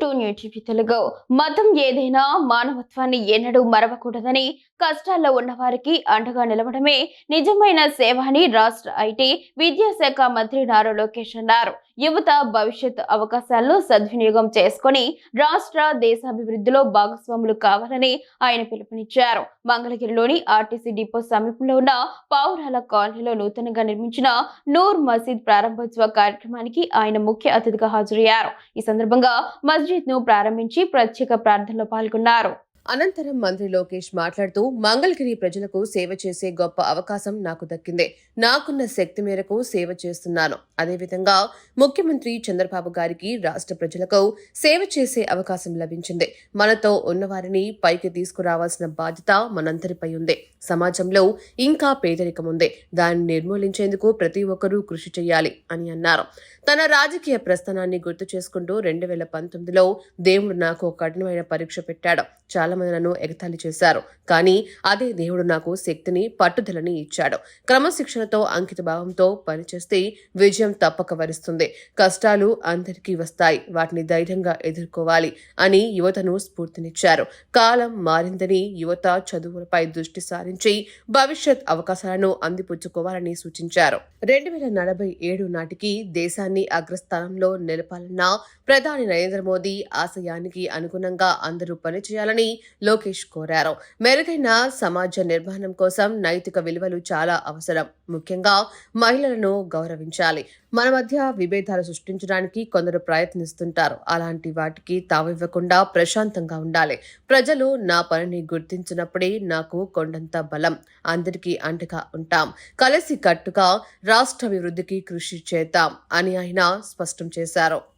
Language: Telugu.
To new TV Telugu. మతం ఏదైనా మానవత్వాన్ని ఎన్నడూ మరవకూడదని కష్టాల్లో ఉన్నవారికి అండగా నిలవడమే నిజమైన సేవ అని రాష్ట్ర ఐటీ విద్యాశాఖ మంత్రి నారా లోకేష్ అన్నారు. యువత భవిష్యత్ అవకాశాలను సద్వినియోగం చేసుకుని రాష్ట్ర దేశాభివృద్ధిలో భాగస్వాములు కావాలని ఆయన పిలుపునిచ్చారు. మంగళగిరిలోని ఆర్టీసీ డిపో సమీపంలో ఉన్న పావురాల కాలనీలో నూతనంగా నిర్మించిన నూర్ మసీద్ ప్రారంభోత్సవ కార్యక్రమానికి ఆయన ముఖ్య అతిథిగా హాజరయ్యారు. ఈ సందర్భంగా మస్జిద్ ను ప్రారంభించి ప్రత్యేక ప్రార్థనలో పాల్గొన్నారు. అనంతరం మంత్రి లోకేష్ మాట్లాడుతూ మంగళగిరి ప్రజలకు సేవ చేసే గొప్ప అవకాశం నాకు దక్కింది. నాకున్న శక్తి మేరకు సేవ చేస్తున్నాను. అదేవిధంగా ముఖ్యమంత్రి చంద్రబాబు గారికి రాష్ట్ర ప్రజలకు సేవ చేసే అవకాశం లభించింది. మనతో ఉన్నవారిని పైకి తీసుకురావాల్సిన బాధ్యత మనందరిపై ఉంది. సమాజంలో ఇంకా పేదరికం ఉంది దాన్ని నిర్మూలించేందుకు ప్రతి ఒక్కరూ కృషి చేయాలి అని అన్నారు. తన రాజకీయ ప్రస్థానాన్ని గుర్తు చేసుకుంటూ రెండు వేల పంతొమ్మిదిలో దేవుడు నాకు కఠినమైన పరీక్ష పెట్టాడు. చాలా మంది నన్ను ఎగతాళి చేశారు. కానీ అదే దేవుడు నాకు శక్తిని పట్టుదలని ఇచ్చాడు. క్రమశిక్షణతో అంకిత భావంతో పనిచేస్తే విజయం తప్పక వరిస్తుంది. కష్టాలు అందరికీ వస్తాయి. వాటిని ధైర్యంగా ఎదుర్కోవాలి అని యువతను స్ఫూర్తినిచ్చారు. కాలం మారిందని యువత చదువులపై దృష్టి సాధించి భవిష్యత్ అవకాశాలను అందిపుచ్చుకోవాలని సూచించారు. రెండు వేల నలభై ఏడు నాటికి దేశాన్ని అగ్రస్థానంలో నిలపాలన్న ప్రధాని నరేంద్ర మోదీ ఆశయానికి అనుగుణంగా అందరూ పనిచేయాలని లోకేష్ కోరారు. మెరుగైన సమాజ నిర్మాణం కోసం నైతిక విలువలు చాలా అవసరం. ముఖ్యంగా మహిళలను గౌరవించాలి. మన మధ్య విభేదాలు సృష్టించడానికి కొందరు ప్రయత్నిస్తుంటారు. అలాంటి వాటికి తావివ్వకుండా ప్రశాంతంగా ఉండాలి. ప్రజలు నా పనిని గుర్తించినప్పుడే నాకు కొండంత బలం. అందరికీ అండగా ఉంటాం. కలిసి కట్టుగా రాష్ట్ర అభివృద్ధికి కృషి చేద్దాం అని ఆయన స్పష్టం చేశారు.